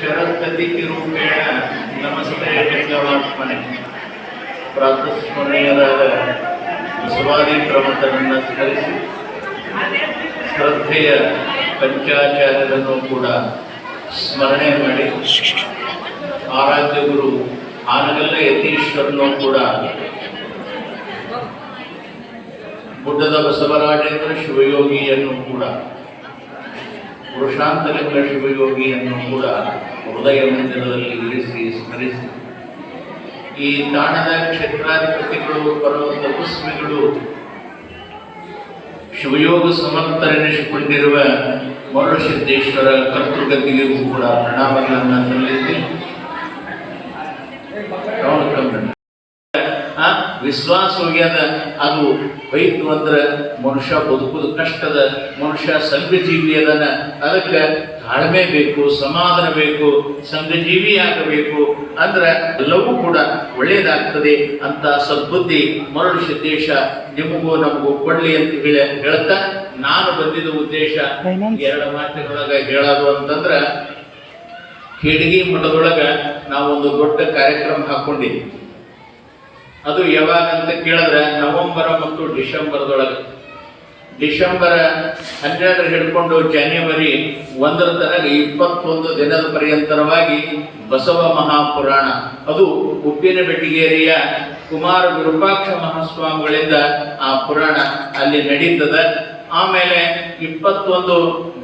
ಶರತ್ತತಿಥಿ ರೂಪೇಣ ನಮಸ್ತೆ ಯಜ್ಞವಾತ್ಮನೆ ಪ್ರಾತಸ್ಮರಣೀಯರಾದ ಬಸವಾದಿ ಪ್ರಮಥನನ್ನು ಸ್ಮರಿಸಿ, ಶ್ರದ್ಧೆಯ ಪಂಚಾಚಾರ್ಯರನ್ನು ಕೂಡ ಸ್ಮರಣೆ ಮಾಡಿ ಆರಾಧ್ಯ ಗುರು ಆನಗಲ್ಲ ಯತೀಶ್ವರನು ಕೂಡ ಬುದ್ಧದ ಬಸವರಾಜೇಂದ್ರ ಶಿವಯೋಗಿಯನ್ನು ಕೂಡ ಪುರುಷಾಂತರಂಗ ಶಿವಯೋಗಿಯನ್ನು ಕೂಡ ಹೃದಯ ಮಂದಿರದಲ್ಲಿ ಇರಿಸಿ ಸ್ಮರಿಸಿ. ಈ ತಾಣದ ಕ್ಷೇತ್ರಾಧಿಪತಿಗಳು ಬರುವ ತಪಸ್ವಿಗಳು ಶಿವಯೋಗ ಸಮರ್ಥರೆನಿಸಿಕೊಂಡಿರುವ ಮರುಳಸಿದ್ದೇಶ್ವರ ಕರ್ತೃಗತಿಗೂ ಕೂಡ ಪ್ರಣಾಮಗಳನ್ನು ಸಲ್ಲಿಸಿ. ವಿಶ್ವಾಸ ಹೋಗ್ಯದ ಅದು ಬೈತು ಅಂದ್ರೆ ಮನುಷ್ಯ ಬದುಕುದು ಕಷ್ಟದ, ಮನುಷ್ಯ ಸಂಘಜೀವಿ ಅದನ್ನ ಅದಕ್ಕೆ ತಾಳ್ಮೆ ಬೇಕು ಸಮಾಧಾನ ಬೇಕು ಸಂಘಜೀವಿ ಆಗಬೇಕು ಅಂದ್ರೆ ಎಲ್ಲವೂ ಕೂಡ ಒಳ್ಳೆಯದಾಗ್ತದೆ ಅಂತ ಸದ್ಬುದ್ಧಿ ಮರಳು ಸಿದ್ದೇಶ ನಿಮಗೂ ನಮಗೂ ಕೊಡ್ಲಿ ಅಂತ ಹೇಳಿ ಹೇಳ್ತಾ ನಾನು ಬಂದಿದ್ದ ಉದ್ದೇಶ ಎರಡು ಮಾತಿನೊಳಗೆ ಹೇಳೋದು ಅಂತಂದ್ರ ಕಿಡಗಿ ಮಠದೊಳಗ ನಾವೊಂದು ದೊಡ್ಡ ಕಾರ್ಯಕ್ರಮ ಹಾಕೊಂಡಿದ್ವಿ. ಅದು ಯಾವಾಗ ಅಂತ ಕೇಳಿದ್ರೆ ನವೆಂಬರ್ ಮತ್ತು ಡಿಸೆಂಬರ್ದೊಳಗೆ. ಡಿಸೆಂಬರ್ ಹನ್ನೆರಡರ ಹಿಡ್ಕೊಂಡು ಜನವರಿ ಒಂದರ ತನಕ ಇಪ್ಪತ್ತೊಂದು ದಿನದ ಪರ್ಯಂತರವಾಗಿ ಬಸವ ಮಹಾಪುರಾಣ. ಅದು ಉಪ್ಪಿನ ಬೆಟ್ಟಿಗೇರಿಯ ಕುಮಾರ ವಿರೂಪಾಕ್ಷ ಮಹಾಸ್ವಾಮಿಗಳಿಂದ ಆ ಪುರಾಣ ಅಲ್ಲಿ ನಡೀತದೆ ಆಮೇಲೆ ಇಪ್ಪತ್ತೊಂದು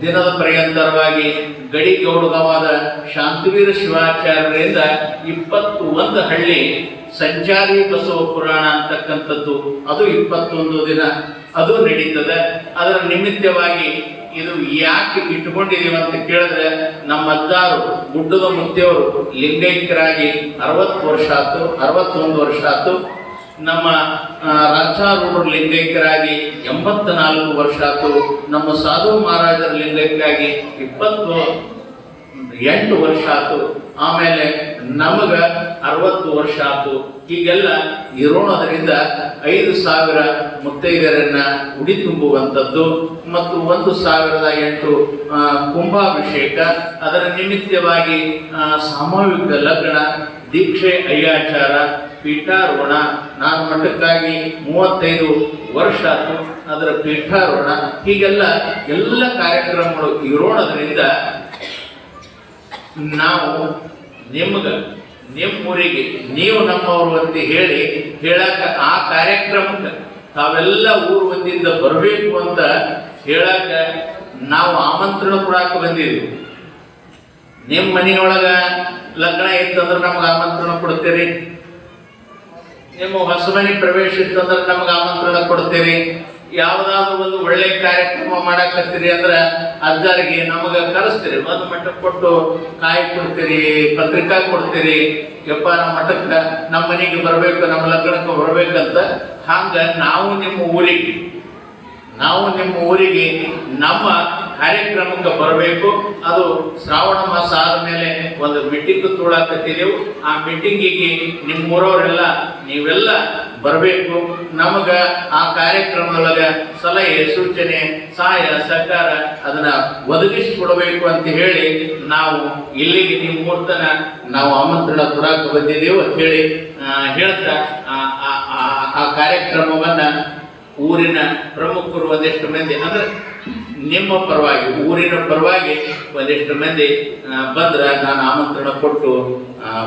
ದಿನದ ಪರ್ಯಂತರವಾಗಿ ಗಡಿಗೌಡಗವಾದ ಶಾಂತವೀರ ಶಿವಾಚಾರ್ಯರಿಂದ ಇಪ್ಪತ್ತು ಒಂದು ಹಳ್ಳಿ ಸಂಚಾರಿ ಬಸವ ಪುರಾಣ ಅಂತಕ್ಕಂಥದ್ದು, ಅದು ಇಪ್ಪತ್ತೊಂದು ದಿನ ಅದು ನಡೀತದೆ. ಅದರ ನಿಮಿತ್ತವಾಗಿ ಇದು ಯಾಕೆ ಇಟ್ಕೊಂಡಿದೀವಿ ಅಂತ ಕೇಳಿದ್ರೆ, ನಮ್ಮ ಅಜ್ಜಾರು, ಗುಡ್ಡದ ಮುತ್ತೆಯವರು, ಲಿಂಗೈಕ್ಯರಾಗಿ ಅರವತ್ತು ವರ್ಷ ಆಯ್ತು, ಅರವತ್ತೊಂದು ವರ್ಷ ಆಯ್ತು. ನಮ್ಮ ರಾಜಾರೂಢರು ಲಿಂಗೈಕ್ಯರಾಗಿ ಎಂಬತ್ತ ನಾಲ್ಕು ವರ್ಷ ಆಯ್ತು. ನಮ್ಮ ಸಾಧು ಮಹಾರಾಜರ ಲಿಂಗೈಕ್ಯರಾಗಿ ಇಪ್ಪತ್ತು ಎಂಟು ವರ್ಷ ಆಯ್ತು. ಆಮೇಲೆ ನಮಗ ಅರವತ್ತು ವರ್ಷ ಆಯ್ತು ಹೀಗೆಲ್ಲ ಇರೋಣದರಿಂದ ಐದು ಸಾವಿರ ಮುತ್ತೈದರನ್ನ ಉಡಿ ತುಂಬುವಂಥದ್ದು ಮತ್ತು ಒಂದು ಸಾವಿರದ ಎಂಟು ಕುಂಭಾಭಿಷೇಕ. ಅದರ ನಿಮಿತ್ತವಾಗಿ ಸಾಮೂಹಿಕ ಲಗ್ನ, ದೀಕ್ಷೆ, ಅಯ್ಯಾಚಾರ, ಪೀಠಾರೋಹಣ. ನಾನು ಮಠಕ್ಕಾಗಿ ಮೂವತ್ತೈದು ವರ್ಷ ಅದರ ಪೀಠಾರೋಹಣ. ಹೀಗೆಲ್ಲ ಎಲ್ಲ ಕಾರ್ಯಕ್ರಮಗಳು ಇರೋಣದ್ರಿಂದ ನಾವು ನಿಮ್ಗ ನಿಮ್ಮೂರಿಗೆ ನೀವು ನಮ್ಮವರು ಅಂತ ಹೇಳಿ ಹೇಳಕ್ಕ ಆ ಕಾರ್ಯಕ್ರಮಕ್ಕೆ ತಾವೆಲ್ಲ ಊರು ಒಂದಿಂದ ಬರಬೇಕು ಅಂತ ಹೇಳಕ್ಕ ನಾವು ಆಮಂತ್ರಣ ಕೂಡ ಬಂದಿದ್ವಿ. ನಿಮ್ಮ ಮನೆಯೊಳಗ ಲಗ್ನ ಇತ್ತಂದ್ರೆ ನಮ್ಗೆ ಆಮಂತ್ರಣ ಕೊಡ್ತೀರಿ. ನಿಮ್ಮ ಹೊಸ ಮನೆ ಪ್ರವೇಶ ಇತ್ತಂದ್ರೆ ನಮ್ಗೆ ಆಮಂತ್ರಣ ಕೊಡ್ತೀರಿ. ಯಾವ್ದಾದ್ರು ಒಂದು ಒಳ್ಳೆ ಕಾರ್ಯಕ್ರಮ ಮಾಡಕತ್ತೀರಿ ಅಂದ್ರೆ ಅಜ್ಜಾರಿಗೆ ನಮಗ ಕರೆಸ್ತೀರಿ. ಒಂದು ಮಠಕ್ಕೆ ಕೊಟ್ಟು ಕಾಯಿ ಕೊಡ್ತೀರಿ, ಪತ್ರಿಕಾ ಕೊಡ್ತೀರಿ. ಯಪ್ಪ ನಮ್ಮ ಮಠಕ್ಕೆ ನಮ್ಮ ಮನೆಗೆ ಬರಬೇಕು ನಮ್ಮ ಲಗ್ನಕ್ಕೆ ಬರಬೇಕಂತ ಹಂಗ ನಾವು ನಿಮ್ಮ ಊರಿಗೆ, ನಾವು ನಿಮ್ಮ ಊರಿಗೆ ನಮ್ಮ ಕಾರ್ಯಕ್ರಮಕ್ಕೆ ಬರಬೇಕು. ಅದು ಶ್ರಾವಣ ಮಾಸ ಆದ್ಮೇಲೆ ಒಂದು ಮೀಟಿಂಗ್ ತುಳಾಕತ್ತಿದೆವು ಆ ಮೀಟಿಂಗಿಗೆ ನಿಮ್ಮ ಊರವರೆಲ್ಲ ನೀವೆಲ್ಲ ಬರಬೇಕು. ನಮಗ ಆ ಕಾರ್ಯಕ್ರಮದೊಳಗ ಸಲಹೆ, ಸೂಚನೆ, ಸಹಾಯ, ಸಹಕಾರ ಅದನ್ನ ಒದಗಿಸಿ ಕೊಡಬೇಕು ಅಂತ ಹೇಳಿ ನಾವು ಇಲ್ಲಿಗೆ ನಿಮ್ಮ ಮೂರ್ತನ ನಾವು ಆಮಂತ್ರಣ ಕೊಡಕ್ ಬಂದಿದ್ದೇವೆ ಅಂತ ಹೇಳಿ ಹೇಳ್ತಾ ಆ ಕಾರ್ಯಕ್ರಮವನ್ನ ಊರಿನ ಪ್ರಮುಖರು ಒಂದಿಷ್ಟು ಮಂದಿ, ಅಂದ್ರೆ ನಿಮ್ಮ ಪರವಾಗಿ ಊರಿನ ಪರವಾಗಿ ಒಂದಿಷ್ಟು ಮಂದಿ ಬಂದ್ರೆ ನಾನು ಆಮಂತ್ರಣ ಕೊಟ್ಟು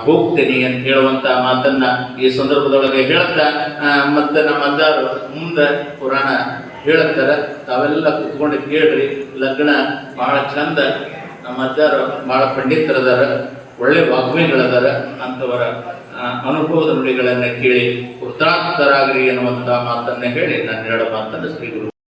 ಹೋಗ್ತೀನಿ ಅಂತ ಹೇಳುವಂತ ಮಾತನ್ನ ಈ ಸಂದರ್ಭದೊಳಗೆ ಹೇಳ್ತಾ ಆ, ಮತ್ತೆ ನಮ್ಮ ಅಜ್ಜಾರು ಮುಂದೆ ಪುರಾಣ ಹೇಳ್ತಾರ ತಾವೆಲ್ಲ ಕುತ್ಕೊಂಡು ಕೇಳ್ರಿ ಲಗ್ನ ಬಹಳ ಚಂದ. ನಮ್ಮ ಅಜ್ಜಾರು ಬಹಳ ಪಂಡಿತರದಾರ ಒಳ್ಳೆ ವಾಗ್ಮಿಗಳದಾರ ಅಂತವರ ಅನುಭವದ ನುಡಿಗಳನ್ನ ಕೇಳಿ ಕೃತಾರ್ಥರಾಗ್ರಿ ಎನ್ನುವಂತ ಮಾತನ್ನ ಹೇಳಿ ನಾನು ಎರಡು ಮಾತನ್ನ ಶ್ರೀ